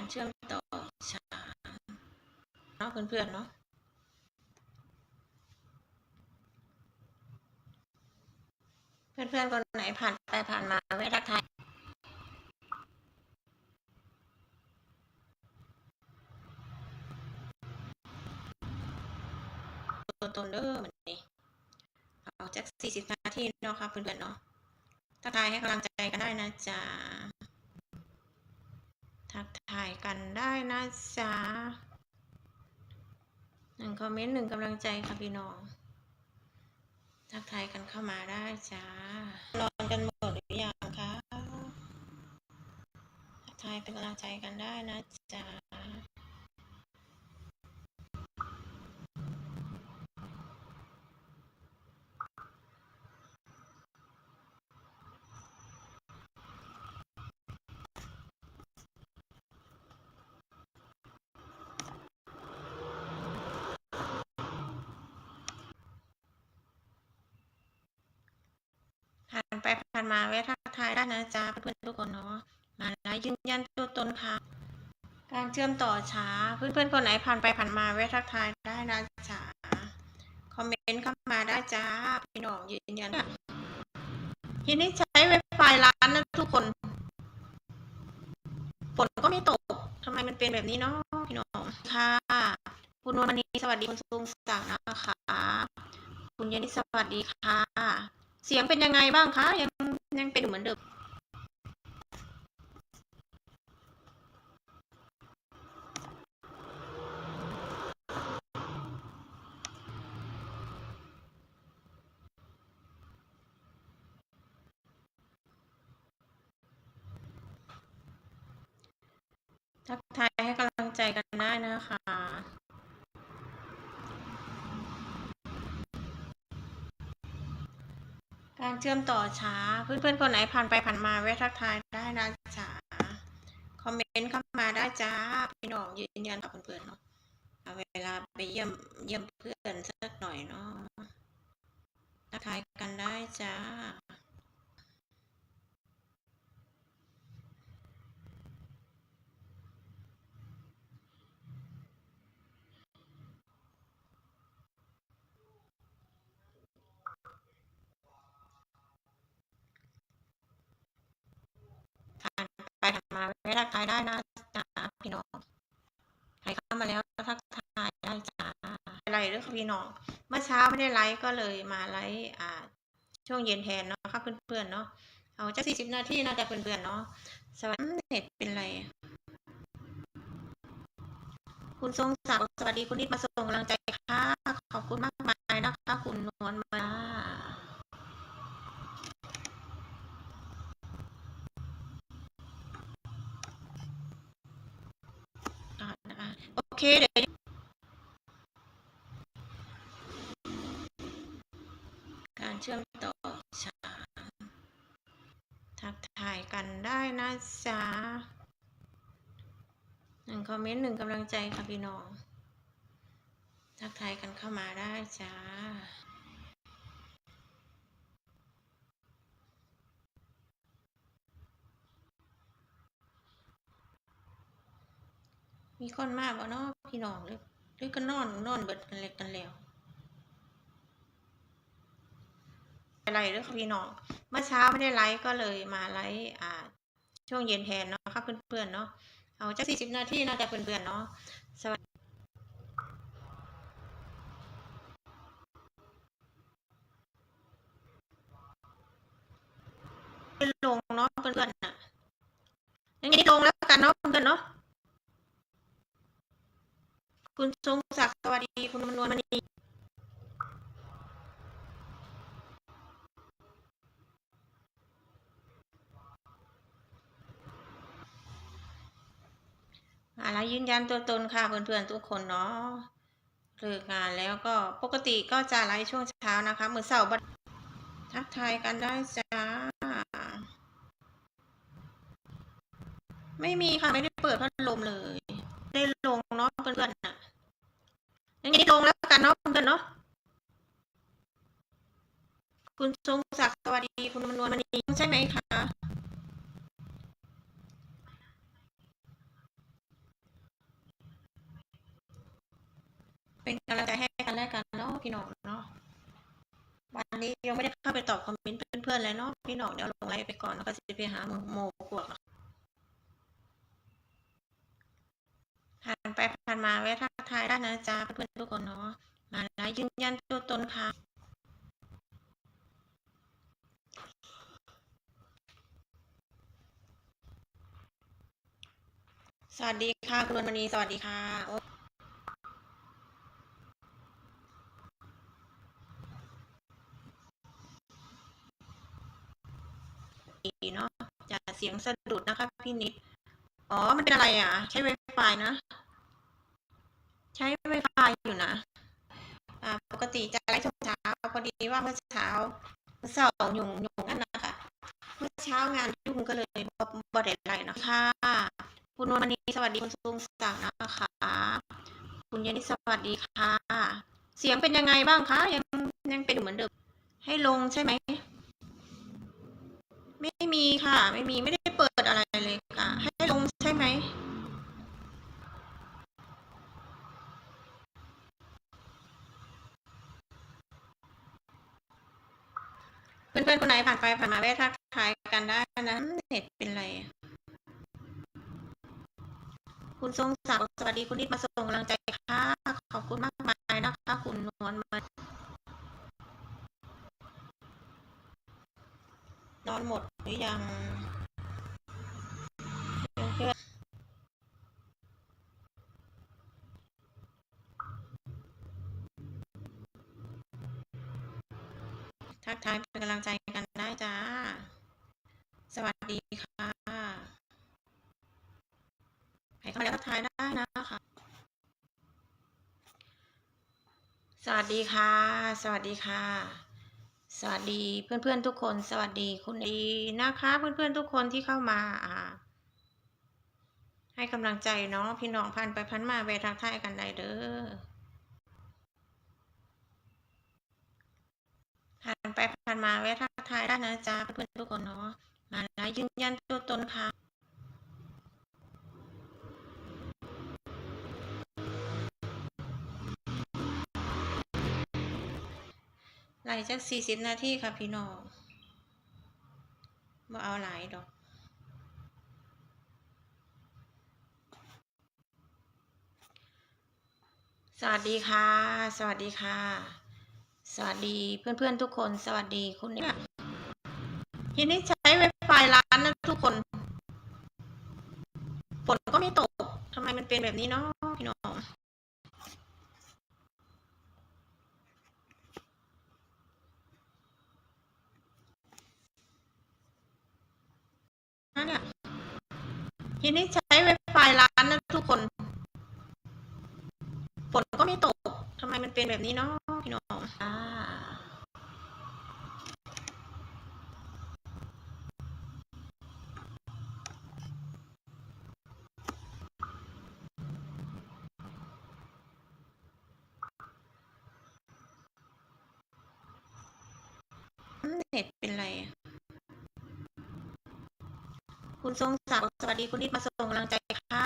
การเชื่อมต่อฉางเนาะเพื่อนๆเนาะเพื่อนๆคนไหนผ่านไปผ่านมาแวะทักทายตัวตนเด้อเหมือนนี้เอาจากสี่สิบนาทีเนาะค่ะเพื่อนๆเนาะทักทายให้กำลังใจกันได้นะจ๊ะ ทักทายกันได้นะจ๊ะหนึ่งคอมเมนต์หนึ่งกำลังใจค่ะพี่น้อง ทักทายกันเข้ามาได้จ้านอนกันหมดหรือยังคะ ทักทายเป็นกำลังใจกันได้นะจ๊ะผ่าน ไปผ่านมาแวะทักทายได้นะจ๊ะเพื่อนๆทุกคนเนาะมาแล้วยืนยันตัวตนค่ะ การเชื่อมต่อช้า เพื่อนๆคนไหนผ่านไปผ่านมาแวะทักทายได้นะจ๊ะคอมเมนต์เข้ามาได้จ้าพี่น้องยืนยันทีนี้ใช้ไวไฟร้านนะทุกคนฝนก็ไม่ตกทำไมมันเป็นแบบนี้เนาะพี่น้องค่ะ คุณนวลมณีสวัสดีคุณทรงศักดิ์นะคะ คุณยานิสวัสดีค่ะ เสียงเป็นยังไงบ้างคะ ยังยังเป็นเหมือนเดิมทักทายให้กำลังใจกันได้นะคะ การเชื่อมต่อช้า เพื่อนๆคนไหนผ่านไปผ่านมาแวะทักทายได้นะจ๊ะคอมเมนต์เข้ามาได้จ้าพี่น้องยืนยันกับเพื่อนๆเนาะเอาเวลาไปเยี่ยมเยี่ยมเพื่อนสักหน่อยเนาะทักทายกันได้จ้า ผ่าน ไปผ่านมาไม่ทักทายได้นะจ๊ะพี่น้องใครเข้ามาแล้วทักทายได้จ้าอะไรเรื่องพี่น้อง เมื่อเช้าไม่ได้ไลฟ์ก็เลยมาไลฟ์อ่า ช่วงเย็นแทนเนาะค่ะเพื่อนๆเนาะเอาจะสี่สิบนาทีนะแต่เพื่อนๆเนาะสวัสดีเน็ตเป็นไร คุณทรงศักดิ์สวัสดีคุณนิดมาส่งกำลังใจค่ะ ขอบคุณมากมายนะคะ คุณนวลมานะคะโอ เคเดี๋ยวการเชื่อมต่อสามทักทายกันได้นะจ๊ะหนึ่งคอมเมนต์หนึ่งกำลังใจค่ะพี่น้อง ทักทายกันเข้ามาได้จ้า มีคนมากบ่เนาะพี่น้องหรือหรือก็นอนนอนเบิดกันเล็กกันแล้วอะไรเด้อค่ะพี่น้องเมื่อเช้าไม่ได้ไลฟ์ก็เลยมาไลฟ์อ่า ช่วงเย็นแทนเนาะค่ะเพื่อนๆเนาะเอาจะสี่สิบนาทีนะแต่เพื่อนๆเนาะสวัสดีลงเนาะเพื่อนๆน่ะยังไงลงแล้วกันเนาะเพื่อนๆเนาะ คุณทรงศักดิ์สวัสดีคุณมนวลมณีอะไรยืนยันตัวตนค่ะเพื่อนๆทุกคนเนาะเลิกงานแล้วก็ปกติก็จะไลฟ์ช่วงเช้านะคะมือเสาร์บัดทักทายกันได้จ้า ไม่มีค่ะ ไม่ได้เปิดพัดลมเลย ได้ลงเนาะเพื่อนๆน่ะ ยังไงตรงแล้วกันเนาะเพื่อนเนาะคุณทรงศักดิ์สวัสดีคุณมนวลมณีใช่ไหมคะเป็นกำลังใจให้กันแล้วกันเนาะพี่หนองเนาะวันนี้ยังไม่ได้เข้าไปตอบคอมเมนต์เพื่อนๆเลยเนาะพี่หนองเดี๋ยวลงไลน์ไปก่อนแล้วก็จะไปหาหมโมกวก ผ่านไปผ่านมาแวะทักทายได้นะจ๊ะเพื่อนทุกคนเนาะมาไลน์ยืนยันตัวตนค่ะสวัสดีค่ะคุณมณีสวัสดีค่ะโอ้ดีเนาะจะเสียงสะดุดนะคะพี่นิดอ๋อ มันเป็นอะไรอะ ใช้ Wi-Fi นะ ใช้ Wi-Fi อยู่นะปกติจะไลฟ์ช่วงเช้าพอดีว่าเมื่อเช้าเมื่อเช้าหยุ่งหยุ่งนั่นนะคะเมื่อเช้างานยุ่งก็เลยบ่บ่ได้ไลฟ์นะคะคุณวลมณีสวัสดีคุณซุงศักดิ์นะคะคุณยานิสวัสดีค่ะ เสียงเป็นยังไงบ้างคะยังยังเป็นเหมือนเดิมให้ลงใช่ไหมไม่มีค่ะ ไม่มีไม่ได้เปิดอะไรเลยค่ะ ให้ลงใช่ไหม เพื่อนๆคนไหนผ่านไปผ่านมาแวะทักทายกันได้นะเน็ตเป็นไร คุณทรงศักดิ์สวัสดีคุณนิดมาส่งกำลังใจค่ะ ขอบคุณมากมายนะคะคุณนวลมา นอนหมดหรือยังเพื่อนทักทาย กำลังใจกันได้จ้า สวัสดีค่ะใครเข้ามาแล้วทักทายได้นะคะสวัสดีค่ะ สวัสดีค่ะ สวัสดีเพื่อนๆทุกคน สวัสดีคุณดีนะคะ เพื่อนๆทุกคนที่เข้ามาอ่าให้กำลังใจเนาะพี่น้องพันไปพันมาเวทักทายกันได้เด้อผ่านไป ผ่านมาเวะทักทายได้นะจ๊ะเพื่อนทุกคนเนาะมาแล้วยืนยันตัวตนค่ะไล่จักสี่สิบนาทีค่ะพี่น้องบ่เอาหลายดอกสวัสดีค่ะ สวัสดีค่ะ สวัสดีเพื่อนๆทุกคน สวัสดีคุณเนี่ยทีนี้ใช้ไวไฟร้านนะทุกคนฝนก็ไม่ตกทำไมมันเป็นแบบนี้เนาะพี่น้องนะเนี่ยทีนี้ใช้ไวไฟร้านนะทุกคนฝนก็ไม่ตกทำไมมันเป็นแบบนี้เนาะ พี่น้องอ่าเน็ตเป็นไร คุณทรงศักดิ์สวัสดีคุณนิดมาส่งกำลังใจค่ะ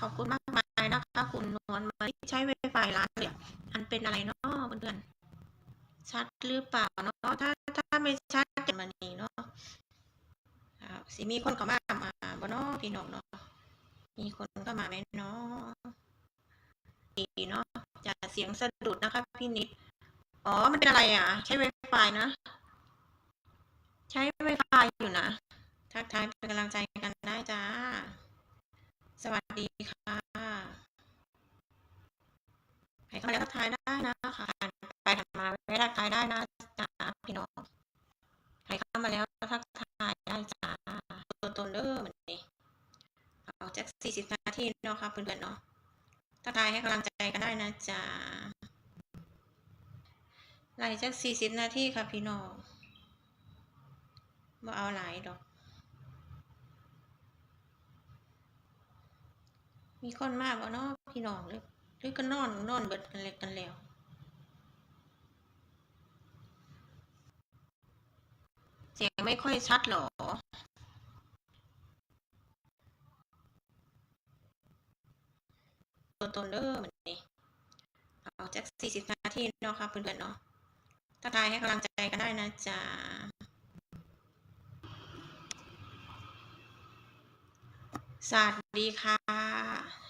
ขอบคุณมากมายนะคะ คุณนวลมาใช้ไวไฟร้านเนี่ยอันเป็นอะไรเนาะ ชัดหรือเปล่าเนาะถ้าถ้าไม่ชัดจะมานี่เนาะอ่าสิมีคนเข้ามามาบ่เนาะพี่น้องเนาะมีคนเข้ามาไหมเนาะดีเนาะจะเสียงสะดุดนะคะพี่นิดอ๋อมันเป็นอะไรอะ ใช้ไวไฟนะ ใช้ไวไฟอยู่นะทักทายเป็นกำลังใจกันได้จ้า สวัสดีค่ะใครเข้ามาแล้วทักทายได้นะคะ ไปถัดมาไม่ทักทายได้นะจ้าพี่น้อง ใครเข้ามาแล้วทักทายได้จ้าตัวตนเด้อเหมือนนี้เอาจากสี่สิบนาทีเนาะค่ะเพื่อนๆเนาะทักทายให้กำลังใจกันได้นะจ้าไล่จากสี่สิบนาทีค่ะพี่น้องบ่เอาหลายดอก มีคนมากบ่เนาะพี่น้องเลยหรือก็นอนนอนเบิดกันเล็กกันแล้ว เสียงไม่ค่อยชัดหรอ ตัวตนเด้อเหมือนนี้เอาจากสี่สิบนาทีเนาะค่ะเพื่อนๆเนาะทักทายให้กำลังใจกันได้นะจ๊ะสวัสดีค่ะ